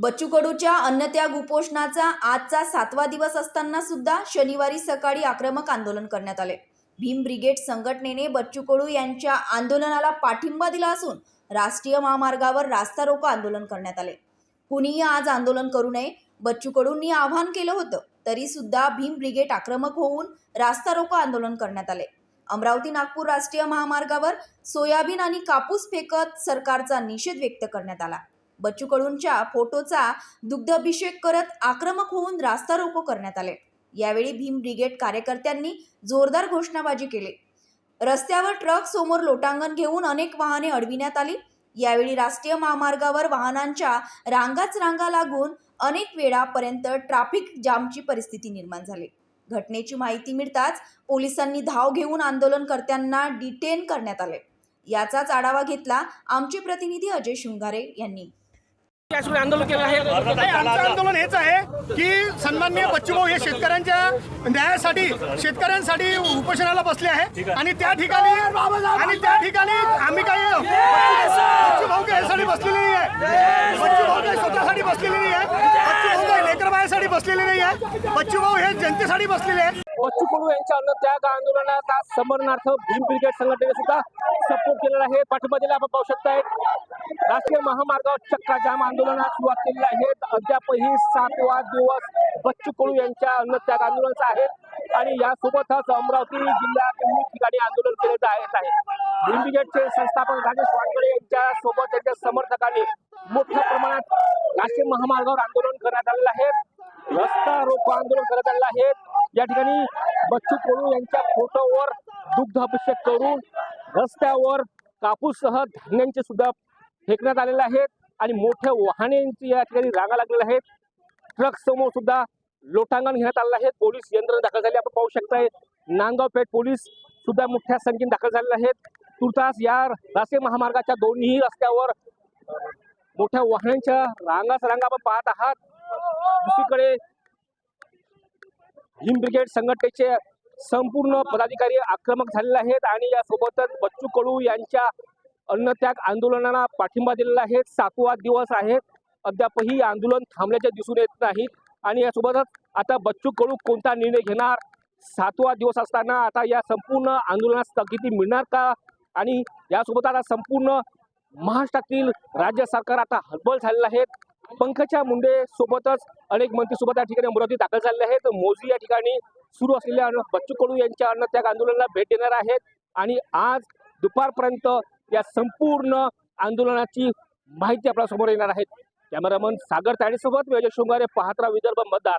बच्चू कडूच्या अन्नत्याग उपोषणाचा आजचा सातवा दिवस असताना सुद्धा शनिवारी सकाळी आक्रमक आंदोलन करण्यात आले. भीम ब्रिगेड संघटनेने बच्चू कडू यांच्या आंदोलनाला पाठिंबा दिला असून राष्ट्रीय महामार्गावर रास्ता रोको आंदोलन करण्यात आले. कुणीही आज आंदोलन करू नये बच्चू कडूंनी आवाहन केलं होतं तरी सुद्धा भीम ब्रिगेड आक्रमक होऊन रास्ता रोको आंदोलन करण्यात आले. अमरावती नागपूर राष्ट्रीय महामार्गावर सोयाबीन आणि कापूस फेकत सरकारचा निषेध व्यक्त करण्यात आला. बच्चू कडूंच्या फोटोचा दुग्धाभिषेक करत आक्रमक होऊन रास्ता रोको करण्यात आले. यावेळी भीम ब्रिगेड कार्यकर्त्यांनी जोरदार घोषणाबाजी केली. रस्त्यावर ट्रक समोर लोटांगण घेऊन अनेक वाहने अडविण्यात आली. यावेळी राष्ट्रीय महामार्गावर वाहनांच्या रांगाच रांगा लागून अनेक वेळापर्यंत ट्रॅफिक जामची परिस्थिती निर्माण झाली. घटनेची माहिती मिळताच पोलिसांनी धाव घेऊन आंदोलनकर्त्यांना डिटेन करण्यात आले. याचाच आढावा घेतला आमचे प्रतिनिधी अजय शृंगारे यांनी. आंदोलन केलं आहे. नाही, आमचं आंदोलन हेच आहे की सन्माननीय बच्चूभाऊ हे शेतकऱ्यांच्या न्यायासाठी शेतकऱ्यांसाठी उपोषणाला बसले आहे. आणि त्या ठिकाणी आणि त्या ठिकाणी आम्ही काही बच्चूभाऊ काही यासाठी बसलेले नाही आहे बच्चूभाऊ काही स्वतःसाठी बसलेले नाही आहे बच्चूभाऊ काही लेकरबायासाठी बसलेले नाही आहे बच्चूभाऊ हे जनतेसाठी बसलेले आहे बच्चू कडू यांच्या अन्नत्याग आंदोलनाचा समरणार्थ भीम ब्रिगेड संघटनेने सुद्धा सपोर्ट केलेला आहे. पाठिंबा दिला आपण पाहू शकताय. राष्ट्रीय महामार्गावर चक्का जाम आंदोलनात सुरुवात केलेली आहे. अद्यापही सातवा दिवस बच्चू कडू यांच्या अन्नत्याग आंदोलनाचा आहे. आणि यासोबतच अमरावती जिल्ह्यात विविध ठिकाणी आंदोलन केले जात आहे. भीम ब्रिगेडचे संस्थापक राजेश वानकडे यांच्या सोबत त्यांच्या समर्थकांनी मोठ्या प्रमाणात राष्ट्रीय महामार्गावर आंदोलन करण्यात आलेलं आहे. रस्ता रोको आंदोलन करत आलेलं आहे. या ठिकाणी बच्चू कडू यांच्या फोटोवर दुग्धाभिषेक करून रस्त्यावर कापूससह धान्यांचे सुद्धा फेकण्यात आलेले आहेत आणि मोठ्या वाहनांची या ठिकाणी रांगा लागलेल्या आहेत. ट्रक समोर सुद्धा लोटांगण घेण्यात आलेलं आहे. पोलीस यंत्रणा दाखल झाली आपण पाहू शकताय नांदगाव पेठ पोलीस सुद्धा मोठ्या संख्येने दाखल झालेले आहेत. तुर्तास या राष्ट्रीय महामार्गाच्या दोन्ही रस्त्यावर मोठ्या वाहनांच्या रांगाच रांगा आपण पाहत आहात. दुसरीकडे भीम ब्रिगेड संघटनेचे संपूर्ण पदाधिकारी आक्रमक झालेले आहेत आणि यासोबतच बच्चू कडू यांच्या अन्नत्याग आंदोलनाला पाठिंबा दिलेला आहे. सातवा दिवस आहे. अद्यापही आंदोलन थांबल्याचे दिसून येत नाही. आणि यासोबतच आता बच्चू कडू कोणता निर्णय घेणार? सातवा दिवस असताना आता या संपूर्ण आंदोलनास स्थगिती मिळणार का? आणि यासोबत आता संपूर्ण महाराष्ट्रातील राज्य सरकार आता हतबल झालेलं आहे. पंकजा मुंडे सोबतच अनेक मंत्री सोबत या ठिकाणी अमरावती दाखल झालेले आहेत. मोजी या ठिकाणी सुरू असलेल्या अन्न- बच्चू कडू यांच्या अन्नत्याग आंदोलनाला भेट देणार आहेत. आणि आज दुपारपर्यंत या संपूर्ण आंदोलनाची माहिती आपल्यासमोर येणार आहेत. कॅमेरामन सागर ताडेसोबत वेजय शृंगारे पाहत्रा विदर्भ मतदार.